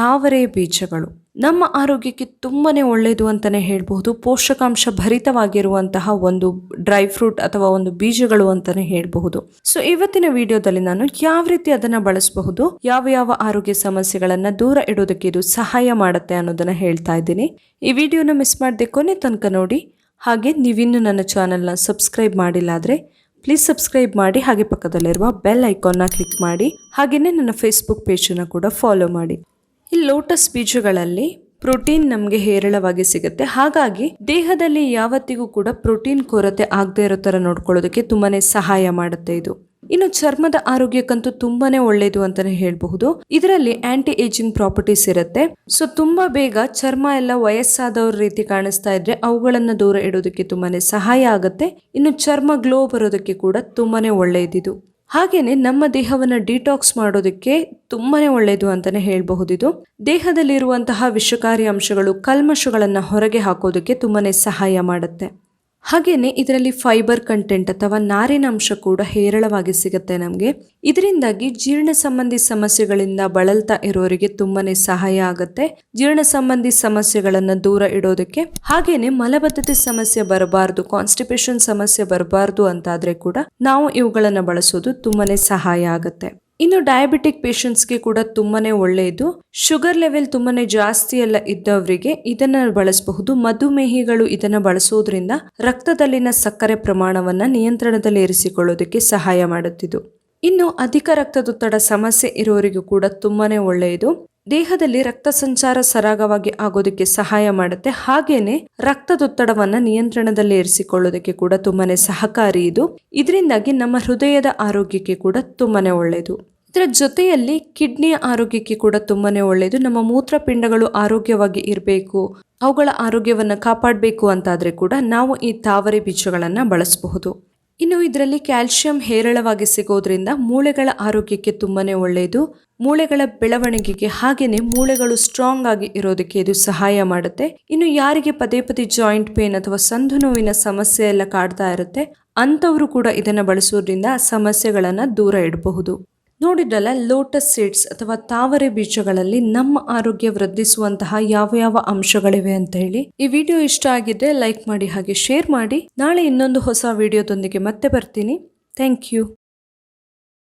ತಾವರೆ ಬೀಜಗಳು. ನಮ್ಮ ಆರೋಗ್ಯಕ್ಕೆ ತುಂಬಾ ಒಳ್ಳೆಯದು ಅಂತಲೇ ಹೇಳಬಹುದು. ಪೋಷಕಾಂಶ ಭರಿತವಾಗಿರುವಂತಹ ಒಂದು ಡ್ರೈ ಫ್ರೂಟ್ ಅಥವಾ ಒಂದು ಬೀಜಗಳು ಅಂತಲೇ ಹೇಳಬಹುದು. ಸೊ ಇವತ್ತಿನ ವಿಡಿಯೋದಲ್ಲಿ ನಾನು ಯಾವ ರೀತಿ ಅದನ್ನು ಬಳಸಬಹುದು, ಯಾವ ಯಾವ ಆರೋಗ್ಯ ಸಮಸ್ಯೆಗಳನ್ನು ದೂರ ಇಡೋದಕ್ಕೆ ಇದು ಸಹಾಯ ಮಾಡುತ್ತೆ ಅನ್ನೋದನ್ನು ಹೇಳ್ತಾ ಇದ್ದೀನಿ. ಈ ವಿಡಿಯೋನ ಮಿಸ್ ಮಾಡದೆ ಕೊನೆ ತನಕ ನೋಡಿ. ಹಾಗೆ ನೀವಿನ್ನೂ ನನ್ನ ಚಾನೆಲ್ನ ಸಬ್ಸ್ಕ್ರೈಬ್ ಮಾಡಿಲ್ಲ ಆದರೆ ಪ್ಲೀಸ್ ಸಬ್ಸ್ಕ್ರೈಬ್ ಮಾಡಿ, ಹಾಗೆ ಪಕ್ಕದಲ್ಲಿರುವ ಬೆಲ್ ಐಕಾನ್ನ ಕ್ಲಿಕ್ ಮಾಡಿ. ಹಾಗೆಯೇ ನನ್ನ ಫೇಸ್ಬುಕ್ ಪೇಜನ್ನು ಕೂಡ ಫಾಲೋ ಮಾಡಿ. ಈ ಲೋಟಸ್ ಬೀಜಗಳಲ್ಲಿ ಪ್ರೋಟೀನ್ ನಮಗೆ ಹೇರಳವಾಗಿ ಸಿಗುತ್ತೆ. ಹಾಗಾಗಿ ದೇಹದಲ್ಲಿ ಯಾವತ್ತಿಗೂ ಕೂಡ ಪ್ರೋಟೀನ್ ಕೊರತೆ ಆಗದೆ ಇರೋ ಥರ ನೋಡ್ಕೊಳ್ಳೋದಕ್ಕೆ ತುಂಬಾನೇ ಸಹಾಯ ಮಾಡುತ್ತೆ ಇದು. ಇನ್ನು ಚರ್ಮದ ಆರೋಗ್ಯಕ್ಕಂತೂ ತುಂಬಾನೇ ಒಳ್ಳೆಯದು ಅಂತಾನೆ ಹೇಳಬಹುದು. ಇದರಲ್ಲಿ ಆಂಟಿ ಏಜಿಂಗ್ ಪ್ರಾಪರ್ಟೀಸ್ ಇರುತ್ತೆ. ಸೊ ತುಂಬಾ ಬೇಗ ಚರ್ಮ ಎಲ್ಲ ವಯಸ್ಸಾದವ್ರ ರೀತಿ ಕಾಣಿಸ್ತಾ ಇದ್ರೆ ಅವುಗಳನ್ನ ದೂರ ಇಡೋದಕ್ಕೆ ತುಂಬಾನೇ ಸಹಾಯ ಆಗುತ್ತೆ. ಇನ್ನು ಚರ್ಮ ಗ್ಲೋ ಬರೋದಕ್ಕೆ ಕೂಡ ತುಂಬಾನೇ ಒಳ್ಳೆಯದಿದು ಹಾಗೇನೆ ನಮ್ಮ ದೇಹವನ್ನು ಡಿಟಾಕ್ಸ್ ಮಾಡೋದಕ್ಕೆ ತುಂಬಾ ಒಳ್ಳೆಯದು ಅಂತಲೇ ಹೇಳಬಹುದಿದು. ದೇಹದಲ್ಲಿರುವಂತಹ ವಿಷಕಾರಿ ಅಂಶಗಳು ಕಲ್ಮಶಗಳನ್ನು ಹೊರಗೆ ಹಾಕೋದಕ್ಕೆ ತುಂಬಾ ಸಹಾಯ ಮಾಡುತ್ತೆ. ಹಾಗೇನೆ ಇದರಲ್ಲಿ ಫೈಬರ್ ಕಂಟೆಂಟ್ ಅಥವಾ ನಾರಿನ ಅಂಶ ಕೂಡ ಹೇರಳವಾಗಿ ಸಿಗುತ್ತೆ ನಮಗೆ. ಇದರಿಂದಾಗಿ ಜೀರ್ಣ ಸಂಬಂಧಿ ಸಮಸ್ಯೆಗಳಿಂದ ಬಳಲ್ತಾ ಇರೋರಿಗೆ ತುಂಬಾನೇ ಸಹಾಯ ಆಗುತ್ತೆ. ಜೀರ್ಣ ಸಂಬಂಧಿ ಸಮಸ್ಯೆಗಳನ್ನು ದೂರ ಇಡೋದಕ್ಕೆ. ಹಾಗೇನೆ ಮಲಬದ್ಧತೆ ಸಮಸ್ಯೆ ಬರಬಾರದು ಕಾನ್ಸ್ಟಿಪೇಷನ್ ಸಮಸ್ಯೆ ಬರಬಾರದು ಅಂತಾದ್ರೆ ಕೂಡ ನಾವು ಇವುಗಳನ್ನು ಬಳಸೋದು ತುಂಬಾನೇ ಸಹಾಯ ಆಗುತ್ತೆ. ಇನ್ನು ಡಯಾಬಿಟಿಕ್ ಪೇಷಂಟ್ಸ್ಗೆ ಕೂಡ ತುಂಬಾನೇ ಒಳ್ಳೆಯದು. ಶುಗರ್ ಲೆವೆಲ್ ತುಂಬಾನೇ ಜಾಸ್ತಿ ಎಲ್ಲ ಇದ್ದವರಿಗೆ ಇದನ್ನ ಬಳಸಬಹುದು. ಮಧುಮೇಹಿಗಳು ಇದನ್ನ ಬಳಸೋದ್ರಿಂದ ರಕ್ತದಲ್ಲಿನ ಸಕ್ಕರೆ ಪ್ರಮಾಣವನ್ನ ನಿಯಂತ್ರಣದಲ್ಲಿ ಇರಿಸಿಕೊಳ್ಳೋದಕ್ಕೆ ಸಹಾಯ ಮಾಡುತ್ತಿದ್ದು. ಇನ್ನು ಅಧಿಕ ರಕ್ತದೊತ್ತಡ ಸಮಸ್ಯೆ ಇರುವವರಿಗೂ ಕೂಡ ತುಂಬಾನೇ ಒಳ್ಳೆಯದು. ದೇಹದಲ್ಲಿ ರಕ್ತ ಸಂಚಾರ ಸರಾಗವಾಗಿ ಆಗೋದಕ್ಕೆ ಸಹಾಯ ಮಾಡುತ್ತೆ. ಹಾಗೇನೆ ರಕ್ತದೊತ್ತಡವನ್ನ ನಿಯಂತ್ರಣದಲ್ಲಿ ಇರಿಸಿಕೊಳ್ಳೋದಕ್ಕೆ ಕೂಡ ತುಂಬಾನೇ ಸಹಕಾರಿ ಇದು. ಇದರಿಂದಾಗಿ ನಮ್ಮ ಹೃದಯದ ಆರೋಗ್ಯಕ್ಕೆ ಕೂಡ ತುಂಬಾನೇ ಒಳ್ಳೆಯದು ಇದರ ಜೊತೆಯಲ್ಲಿ ಕಿಡ್ನಿಯ ಆರೋಗ್ಯಕ್ಕೆ ಕೂಡ ತುಂಬಾನೇ ಒಳ್ಳೆಯದು ನಮ್ಮ ಮೂತ್ರಪಿಂಡಗಳು ಆರೋಗ್ಯವಾಗಿ ಇರಬೇಕು, ಅವುಗಳ ಆರೋಗ್ಯವನ್ನು ಕಾಪಾಡಬೇಕು ಅಂತಾದರೆ ಕೂಡ ನಾವು ಈ ತಾವರೆ ಬೀಜಗಳನ್ನು ಬಳಸಬಹುದು. ಇನ್ನು ಇದರಲ್ಲಿ ಕ್ಯಾಲ್ಸಿಯಂ ಹೇರಳವಾಗಿ ಸಿಗೋದ್ರಿಂದ ಮೂಳೆಗಳ ಆರೋಗ್ಯಕ್ಕೆ ತುಂಬಾನೇ ಒಳ್ಳೆಯದು ಮೂಳೆಗಳ ಬೆಳವಣಿಗೆಗೆ ಹಾಗೇನೆ ಮೂಳೆಗಳು ಸ್ಟ್ರಾಂಗ್ ಆಗಿ ಇರೋದಕ್ಕೆ ಇದು ಸಹಾಯ ಮಾಡುತ್ತೆ. ಇನ್ನು ಯಾರಿಗೆ ಪದೇ ಪದೇ ಜಾಯಿಂಟ್ ಪೇನ್ ಅಥವಾ ಸಂಧು ನೋವಿನ ಸಮಸ್ಯೆ ಎಲ್ಲ ಕಾಡ್ತಾ ಇರುತ್ತೆ, ಅಂಥವರು ಕೂಡ ಇದನ್ನ ಬಳಸೋದ್ರಿಂದ ಸಮಸ್ಯೆಗಳನ್ನ ದೂರ ಇಡಬಹುದು. ನೋಡಿದ್ರಲ್ಲ ಲೋಟಸ್ ಸೀಡ್ಸ್ ಅಥವಾ ತಾವರೆ ಬೀಜಗಳಲ್ಲಿ ನಮ್ಮ ಆರೋಗ್ಯ ವೃದ್ಧಿಸುವಂತಹ ಯಾವ ಯಾವ ಅಂಶಗಳಿವೆ ಅಂತ ಹೇಳಿ. ಈ ವಿಡಿಯೋ ಇಷ್ಟ ಆಗಿದ್ರೆ ಲೈಕ್ ಮಾಡಿ ಹಾಗೆ ಶೇರ್ ಮಾಡಿ. ನಾಳೆ ಇನ್ನೊಂದು ಹೊಸ ವಿಡಿಯೋದೊಂದಿಗೆ ಮತ್ತೆ ಬರ್ತೀನಿ. Thank you